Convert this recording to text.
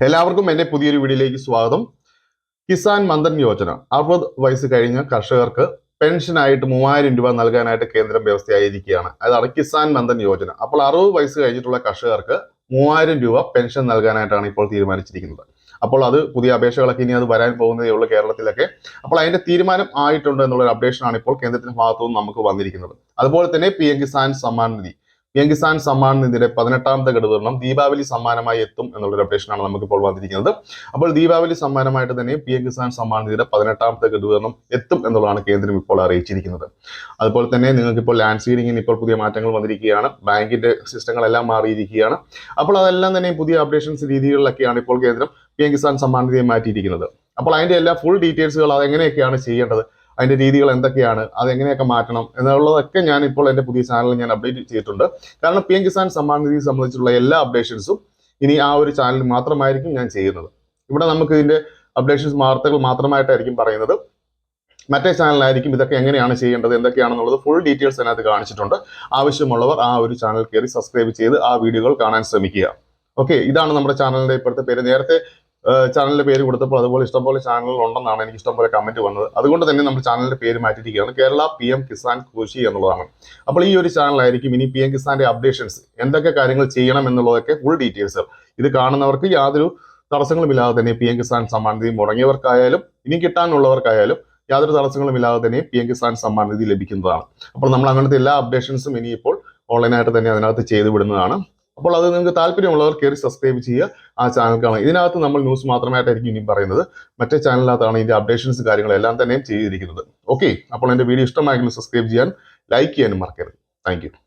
എല്ലാവർക്കും എന്റെ പുതിയൊരു വീഡിയോയിലേക്ക് സ്വാഗതം. കിസാൻ മന്ദൻ യോജന. അറുപത് വയസ്സ് കഴിഞ്ഞ കർഷകർക്ക് പെൻഷനായിട്ട് മൂവായിരം രൂപ നൽകാനായിട്ട് കേന്ദ്രം വ്യവസ്ഥയായിരിക്കുകയാണ്. അതാണ് കിസാൻ മന്ദൻ യോജന. അപ്പോൾ അറുപത് വയസ്സ് കഴിഞ്ഞിട്ടുള്ള കർഷകർക്ക് മൂവായിരം രൂപ പെൻഷൻ നൽകാനായിട്ടാണ് ഇപ്പോൾ തീരുമാനിച്ചിരിക്കുന്നത്. അപ്പോൾ അത് പുതിയ അപേക്ഷകളൊക്കെ ഇനി അത് വരാൻ പോകുന്നതേ ഉള്ളൂ കേരളത്തിലൊക്കെ. അപ്പോൾ അതിന്റെ തീരുമാനം ആയിട്ടുണ്ട് എന്നുള്ള ഒരു അപ്ഡേഷനാണ് ഇപ്പോൾ കേന്ദ്രത്തിന്റെ ഭാഗത്തു നിന്ന് നമുക്ക് വന്നിരിക്കുന്നത്. അതുപോലെ തന്നെ പി എം കിസാൻ സമ്മാൻ നിധി. കിസാൻ സമ്മാൻ നിധിയുടെ പതിനെട്ടാമത്തെ ഘടകം ദീപാവലി സമ്മാനമായി എത്തും എന്നുള്ളൊരു അപ്ഡേഷനാണ് നമുക്ക് ഇപ്പോൾ വന്നിരിക്കുന്നത്. അപ്പോൾ ദീപാവലി സമ്മാനമായിട്ട് തന്നെ പി എം കിസാൻ സമ്മാൻ നിധിയുടെ പതിനെട്ടാമത്തെ ഘടകം എത്തും എന്നുള്ളതാണ് കേന്ദ്രം ഇപ്പോൾ അറിയിച്ചിരിക്കുന്നത്. അതുപോലെ തന്നെ നിങ്ങൾക്ക് ഇപ്പോൾ ലാൻഡ് സീഡിങ്ങിന് ഇപ്പോൾ പുതിയ മാറ്റങ്ങൾ വന്നിരിക്കുകയാണ്. ബാങ്കിന്റെ സിസ്റ്റങ്ങളെല്ലാം മാറിയിരിക്കുകയാണ്. അപ്പോൾ അതെല്ലാം തന്നെ പുതിയ അപ്ഡേഷൻസ് രീതികളിലൊക്കെയാണ് ഇപ്പോൾ കേന്ദ്രം പി എം കിസാൻ സമ്മാൻ നിധിയെ മാറ്റിയിരിക്കുന്നത്. അപ്പോൾ അതിന്റെ എല്ലാ ഫുൾ ഡീറ്റെയിൽസുകൾ അതെങ്ങനെയൊക്കെയാണ് ചെയ്യേണ്ടത്? അതിന്റെ രീതികൾ എന്തൊക്കെയാണ് അത് എങ്ങനെയൊക്കെ മാറ്റണം എന്നുള്ളതൊക്കെ ഞാൻ ഇപ്പോൾ എന്റെ പുതിയ ചാനലിൽ ഞാൻ അപ്ഡേറ്റ് ചെയ്തിട്ടുണ്ട്. കാരണം പി എം കിസാൻ സമ്മാൻ നിധി സംബന്ധിച്ചുള്ള എല്ലാ അപ്ഡേഷൻസും ഇനി ആ ഒരു ചാനൽ മാത്രമായിരിക്കും ഞാൻ ചെയ്യുന്നത്. ഇവിടെ നമുക്ക് ഇതിന്റെ അപ്ഡേഷൻസ് വാർത്തകൾ മാത്രമായിട്ടായിരിക്കും പറയുന്നത്. മറ്റേ ചാനലായിരിക്കും ഇതൊക്കെ എങ്ങനെയാണ് ചെയ്യേണ്ടത് എന്തൊക്കെയാണെന്നുള്ളത് ഫുൾ ഡീറ്റെയിൽസ് അതിനകത്ത് കാണിച്ചിട്ടുണ്ട്. ആവശ്യമുള്ളവർ ആ ഒരു ചാനൽ കയറി സബ്സ്ക്രൈബ് ചെയ്ത് ആ വീഡിയോകൾ കാണാൻ ശ്രമിക്കുക. ഓക്കെ ഇതാണ് നമ്മുടെ ചാനലിന്റെ ഇപ്പോഴത്തെ പേര്. നേരത്തെ ചാനലിന്റെ പേര് കൊടുത്തപ്പോൾ അതുപോലെ ഇഷ്ടംപോലെ ഉണ്ടെന്നാണ് എനിക്ക് ഇഷ്ടംപോലെ കമന്റ് വന്നത്. അതുകൊണ്ട് തന്നെ നമ്മൾ ചാനലിന്റെ പേര് മാറ്റിയിരിക്കുകയാണ്. കേരള പി എം കിസാൻ കൃഷി എന്നുള്ളതാണ്. അപ്പോൾ ഈ ഒരു ചാനലായിരിക്കും ഇനി പി എം കിസാന്റെ അപ്ഡേഷൻസ് എന്തൊക്കെ കാര്യങ്ങൾ ചെയ്യണം എന്നുള്ളതൊക്കെ ഫുൾ ഡീറ്റെയിൽസ് ഇത് കാണുന്നവർക്ക് യാതൊരു തടസ്സങ്ങളുമില്ലാതെ തന്നെ പി എം കിസാൻ സമ്മാൻ നിധി മുടങ്ങിയവർക്കായാലും ഇനി കിട്ടാനുള്ളവർക്കായാലും യാതൊരു തടസ്സങ്ങളുമില്ലാതെ തന്നെ പി എം കിസാൻ സമ്മാൻ നിധി ലഭിക്കുന്നതാണ്. അപ്പോൾ നമ്മൾ അങ്ങനത്തെ എല്ലാ അപ്ഡേഷൻസും ഇനിയിപ്പോൾ ഓൺലൈനായിട്ട് തന്നെ അതിനകത്ത് ചെയ്തു വിടുന്നതാണ് അപ്പോൾ അത് നിങ്ങൾക്ക് താല്പര്യമുള്ളവർ കയറി സബ്സ്ക്രൈബ് ചെയ്യുക. ആ ചാനൽ കാണുക. ഇതിനകത്ത് നമ്മൾ ന്യൂസ് മാത്രമായിട്ടായിരിക്കും ഇനി പറയുന്നത്. മറ്റേ ചാനലിനകത്താണ് ഇതിന്റെ അപ്ഡേഷൻസ് കാര്യങ്ങളെല്ലാം തന്നെയും ചെയ്തിരിക്കുന്നത്. ഓക്കെ അപ്പോൾ എന്റെ വീഡിയോ ഇഷ്ടമായെങ്കിൽ സബ്സ്ക്രൈബ് ചെയ്യാൻ ലൈക്ക് ചെയ്യാനും മറക്കരുത്. താങ്ക്